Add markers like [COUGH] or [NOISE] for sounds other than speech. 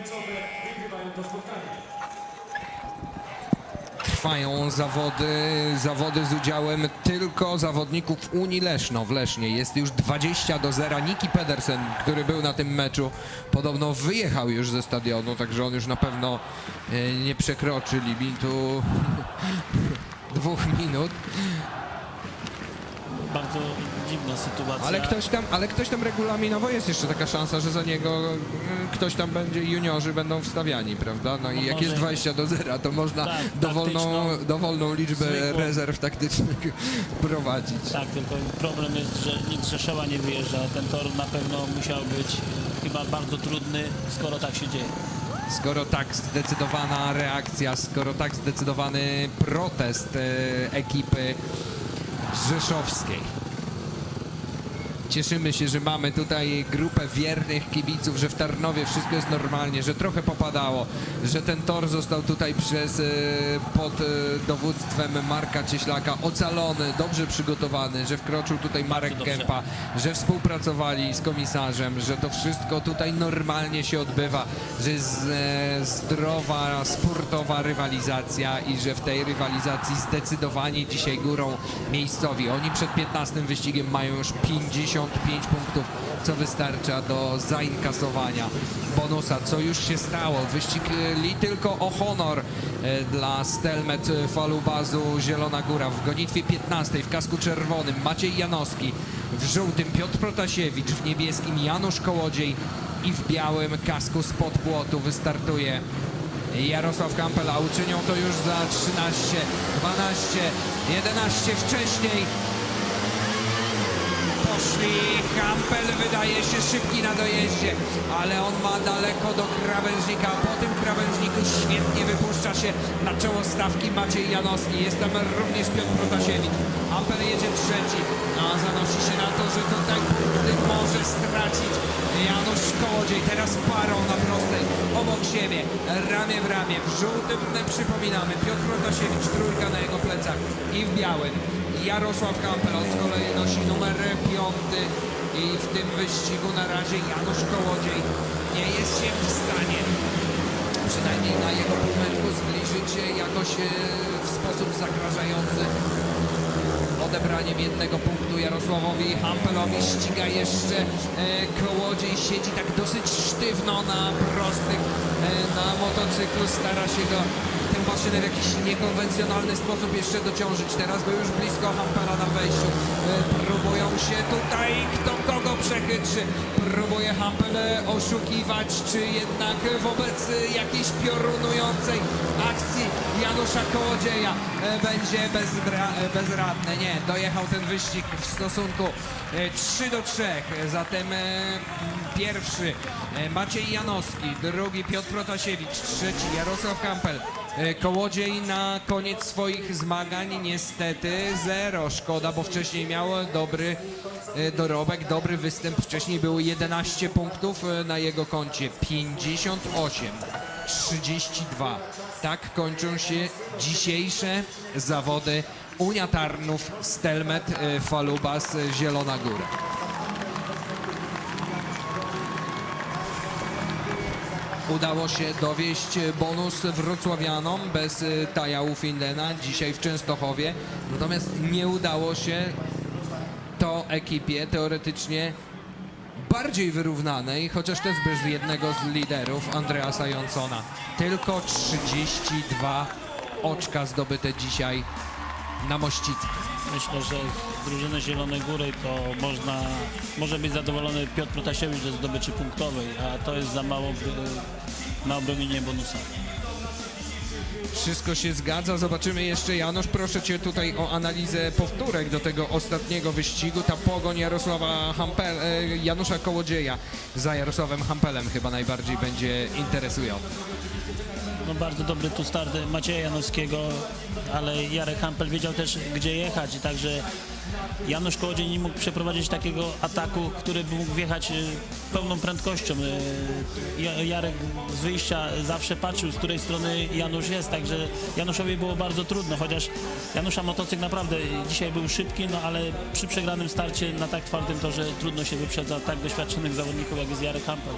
meczowe wygrywają to spotkanie. Trwają zawody, zawody z udziałem tylko zawodników Unii Leszno w Lesznie. Jest już 20 do 0. Niki Pedersen, który był na tym meczu, podobno wyjechał już ze stadionu, także on już na pewno e, nie przekroczy limitu [LAUGHS] dwóch minut. Bardzo dziwna sytuacja. Ale ktoś tam, ale ktoś tam regulaminowo jest jeszcze taka szansa, że za niego e, ktoś tam będzie, juniorzy będą wstawiani, prawda? No i No jak może- jest 20 do 0, to można Tak, dowolną, dowolną liczbę zwykłą. rezerw taktycznych [LAUGHS] prowadzić. Tak, tylko problem jest, że nikt Rzeszowa nie wyjeżdża. Ten tor na pewno musiał być chyba bardzo trudny, skoro tak się dzieje. Skoro tak zdecydowana reakcja, skoro tak zdecydowany protest e, ekipy rzeszowskiej. Cieszymy się, że mamy tutaj grupę wiernych kibiców, że w Tarnowie wszystko jest normalnie, że trochę popadało, że ten tor został tutaj przez, e, pod e, dowództwem Marka Cieślaka ocalony, dobrze przygotowany, że wkroczył tutaj Marek dobrze. Kępa, że współpracowali z komisarzem, że to wszystko tutaj normalnie się odbywa, że jest e, zdrowa, sportowa rywalizacja i że w tej rywalizacji zdecydowanie dzisiaj górą miejscowi. Oni przed 15 wyścigiem mają już 55 punktów, co wystarcza do zainkasowania bonusa, co już się stało. Wyścig e, li tylko o honor e, dla Stelmet Falubazu Zielona Góra. W gonitwie 15 w kasku czerwonym Maciej Janowski, w żółtym Piotr Protasiewicz, w niebieskim Janusz Kołodziej i w białym kasku spod płotu wystartuje Jarosław Kampel, a uczynią to już za 13, 12, 11 wcześniej. Poszli, Kampel wydaje się szybki na dojeździe, ale on ma daleko do krawężnika. Po tym krawężniku świetnie wypuszcza się na czoło stawki Maciej Janowski. Jest tam również Piotr Protasiewicz. Kampel jedzie trzeci, a zanosi się na to, że tutaj punkty może stracić Janusz Kołodziej. Teraz parą na prostej, obok siebie, ramię w ramię. W żółtym przypominamy Piotr Protasiewicz, trójka na jego plecach i w białym Jarosław Kampel z kolei nosi numer piąty i w tym wyścigu na razie Janusz Kołodziej nie jest się w stanie przynajmniej na jego półmetku zbliżyć się jakoś e, w sposób zagrażający odebraniem jednego punktu Jarosławowi Hampelowi. Ściga jeszcze e, Kołodziej siedzi tak dosyć sztywno na prostych e, na motocyklu stara się go maszynę w jakiś niekonwencjonalny sposób jeszcze dociążyć teraz był już blisko Hampela na wejściu e, próbują się tutaj kto kogo przechytrzy próbuje Hampel oszukiwać czy jednak wobec jakiejś piorunującej akcji Janusza Kołodzieja e, będzie bezbra- e, bezradny. Nie, dojechał ten wyścig w stosunku e, 3 do 3. Zatem pierwszy Maciej Janowski, drugi Piotr Protasiewicz, trzeci Jarosław Kampel. E, Kołodziej na koniec swoich zmagań niestety zero. Szkoda, bo wcześniej miał dobry e, dorobek, dobry występ. Wcześniej było 11 punktów e, na jego koncie. 58. 32. Tak kończą się dzisiejsze zawody Unia Tarnów, Stelmet, Falubas, Zielona Góra. Udało się dowieść bonus wrocławianom bez e, Tajału Findena dzisiaj w Częstochowie. Natomiast nie udało się to ekipie teoretycznie bardziej wyrównanej, chociaż też bez jednego z liderów, Andreasa Jonsona. Tylko 32 oczka zdobyte dzisiaj na Mościcach. Myślę, że z drużyny Zielonej Góry to można, może być zadowolony Piotr Protasiewicz ze zdobyczy punktowej, a to jest za mało by- na obronienie bonusa. Wszystko się zgadza. Zobaczymy jeszcze, Janusz, proszę Cię tutaj o analizę powtórek do tego ostatniego wyścigu. Ta pogoń Jarosława Hampel, e, Janusza Kołodzieja za Jarosławem Hampelem chyba najbardziej będzie interesująca. No bardzo dobry tu start Macieja Janowskiego, ale Jarek Hampel wiedział też gdzie jechać, także Janusz Kołodziej nie mógł przeprowadzić takiego ataku, który by mógł wjechać y, pełną prędkością. Ja- Jarek z wyjścia zawsze patrzył, z której strony Janusz jest, także Januszowi było bardzo trudno, chociaż Janusza motocykl naprawdę dzisiaj był szybki, no ale przy przegranym starcie na tak twardym torze trudno się wyprzedza tak doświadczonych zawodników jak jest Jarek Hampel.